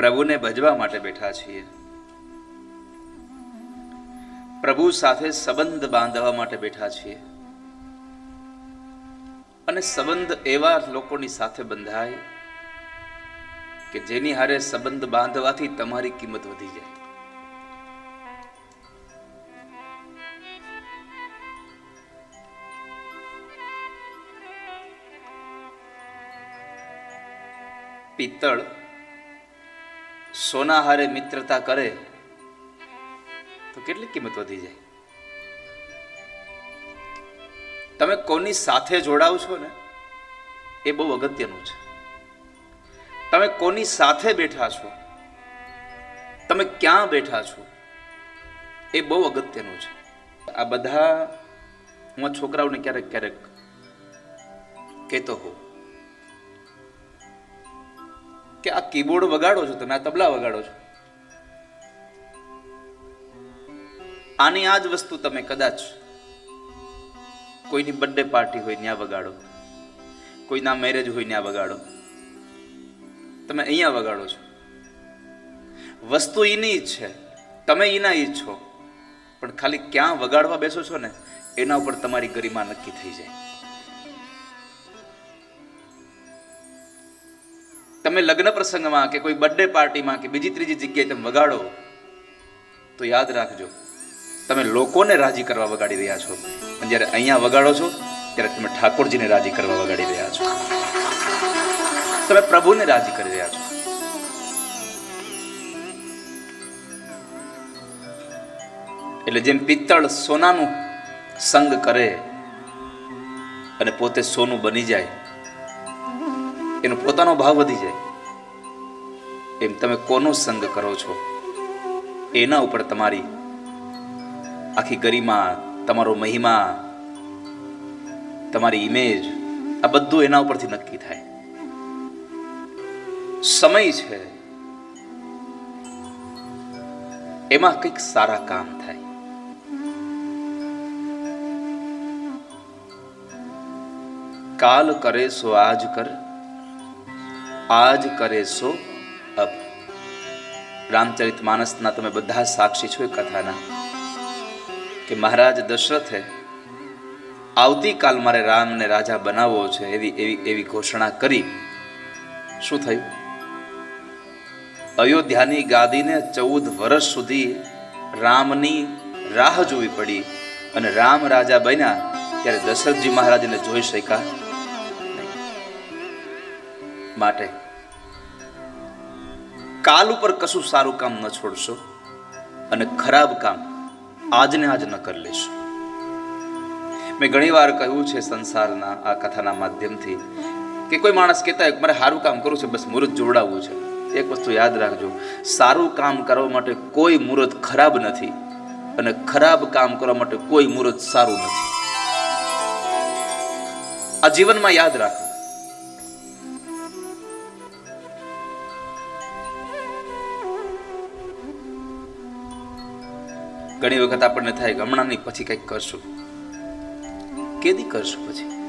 પ્રભુને ભજવા માટે બેઠા છીએ. પ્રભુ સાથે સંબંધ બાંધવા માટે બેઠા છીએ. અને સંબંધ એવા લોકોની સાથે બંધાય કે જેની હારે સંબંધ બાંધવાથી તમારી કિંમત વધી જાય. પિત્તળ સોના હારે મિત્રતા કરે, તો કેટલી કિંમત વધી જાય? તમે કોની સાથે જોડાવ છો ને, એ બહુ અગત્યનું છે. તમે કોની સાથે બેઠા છો, તમે ક્યાં બેઠા છો, એ બહુ અગત્યનું છે. આ બધા હું છોકરાઓને ક્યારેક ક્યારેક કહેતો હોઉં. કે આ કીબોર્ડ વગાડો છો તમે, આ તબલા વગાડો છો. આની આ જ વસ્તુ તમે કદાચ કોઈની બર્થડે પાર્ટી હોય ત્યાં વગાડો. કોઈના મેરેજ હોય ત્યાં વગાડો. તમે અહીંયા વગાડો છો. વસ્તુ એની જ છે. તમે એના જ છો. પણ ખાલી ક્યાં વગાડવા બેસો છો ને, એના ઉપર તમારી ગરિમા નક્કી થઈ જાય. તમે લગ્ન પ્રસંગમાં કે કોઈ બર્થડે પાર્ટીમાં કે બીજી ત્રીજી જગ્યાએ તમે વગાડો, તો યાદ રાખજો, તમે લોકોને રાજી કરવા વગાડી રહ્યા છો. અને જ્યારે અહીંયા વગાડો છો, ત્યારે તમે ઠાકોરજીને રાજી કરવા વગાડી રહ્યા છો. તમે પ્રભુને રાજી કરી રહ્યા છો. એટલે જેમ પિત્તળ સોનાનું સંગ કરે, અને પોતે સોનું બની જાય એનો પોતાનો ભાવ વધી જાય. એમ તમે કોનો સંગ કરો છો? એના ઉપર તમારી આખી ગરિમા, તમારો મહિમા, તમારી ઇમેજ આ બધું એના ઉપરથી નક્કી થાય. સમય છે. એમાં કંઈક સારા કામ થાય. કાલ કરે સો આજ કર. આજ કરે સો અબ રામચરિત માનસના તમે બધા સાક્ષી છો એ કથાના. કે મહારાજ દશરથે, આવતીકાલ મારે રામને રાજા બનાવવો છે એવી એવી એવી ઘોષણા કરી. શું થયું? અયોધ્યાની ગાદીને ચૌદ વર્ષ સુધી રામની રાહ જોવી પડી અને રામ રાજા બન્યા ત્યારે દશરથજી મહારાજને જોઈ શક્યા. માટે. કાલ ઉપર કશું સારું કામ ન છોડશો અને ખરાબ કામ આજને આજ ન કરી લેશો. મેં ઘણી વાર કહ્યું છે સંસારના આ કથાના માધ્યમથી કે કોઈ માણસ કહેતા હોય મારે સારું કામ કરવું છે, બસ મુહૂર્ત જોડાવવું છે. એક વસ્તુ યાદ રાખજો, સારું કામ કરવા માટે કોઈ મુહૂર્ત ખરાબ નથી અને ખરાબ કામ કરવા માટે કોઈ મુહૂર્ત સારું નથી. આ જીવનમાં યાદ રાખો ઘણી વખત આપણને થાય કે હમણાં નહીં પછી કંઈક કરશું. કેદી કરશું પછી?